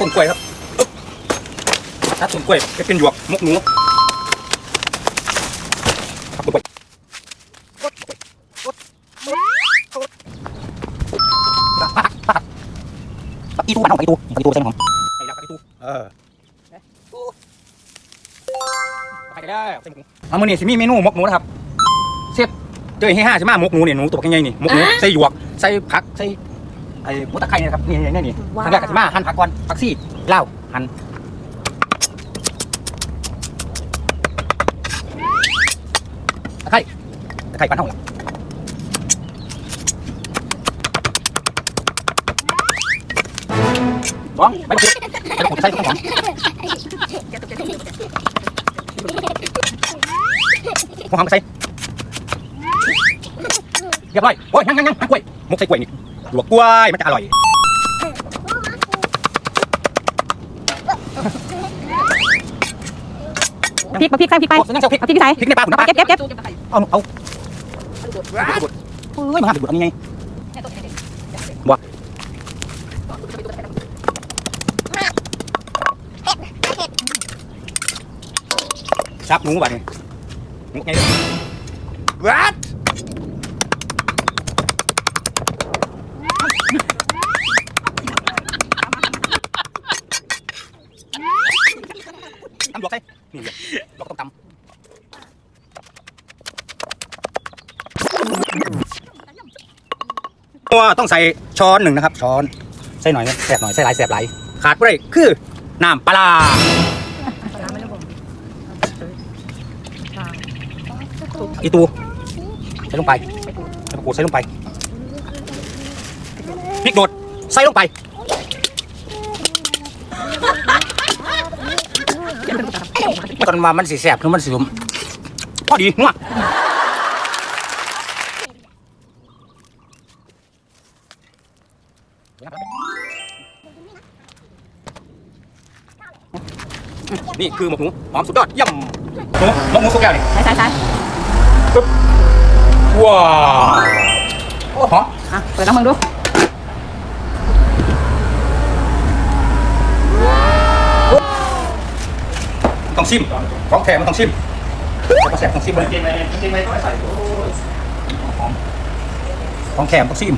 ต้นกล้วยครับปึ๊บตัดต้นกล้วยไปเป็นหยวกมกหนูครับต้นกล้วยปักปักปักปักอีตูปักเอาอีตูปักอีตูใส่หอมไอ้ละปักอีตูเออไปกันได้ใส่หมกหนูเอามือนี่สิมีเมนูหมกหนูนะครับเชฟเจอให้ห้าใช่ไหมหมกหนูเนี่ยหนูตัวยังไงนี่หมกหนูใส่หยวกใส่ผักใส่ ไอ้หมูตะไคร้เนยนะครับนี่นี่นี่นี่ว้าวทางแรกก็สิมาหั่นผักก่อนผักซี่เหล้าหั่นตะไคร้ตะไคร้ปั้นเท่าไหร่สองใบมะกรูดใบมะกรูดใส่ข้าวหอมหัวหอมก็ใส่เรียบร้อยโอ้ยยังยังยังกล้วยมุกใส่กล้วยนี่หลวกกล้วยมันจะอร่อยพริกมาพริกใส่พริกไปโอ้ยยังเจ้าพริกเอาพริกใส่พริกในปลาขุนปลาเก็บเก็บเก็บเอาเอาบุดเฮ้ยมันห้ามบุดอันนี้ไงบ่ชับหนูบ่ะนี่หนูไงวัด ตำรวจใส่นี่เดี๋ยวเราก็ต้องตำตัวต้องใส่ช้อนหนึ่งนะครับ ช้อนใส่หน่อยนะแสบหน่อยใส่หลายแสบหลายขาดไม่ได้คือน้ำปลาร้าอีตูใส่ลงไปใส่มะกรูดใส่ลงไปพริกโดดใส่ลงไป ตอนมามันสีแสบคือมันสีผมพอดีงัวนี่คือหมกหมูหอมสุดยอดเยี่ยมหมูหมกหมูสุกแก้วนี่ใส่ใส่ใส่ว้าวโอ้หอมอะเปิดน้ำมึงดู ต้องชิมของแท้มันต้องชิมแล้วก็แสบต้องชิมเลยของแท้มันต้องชิม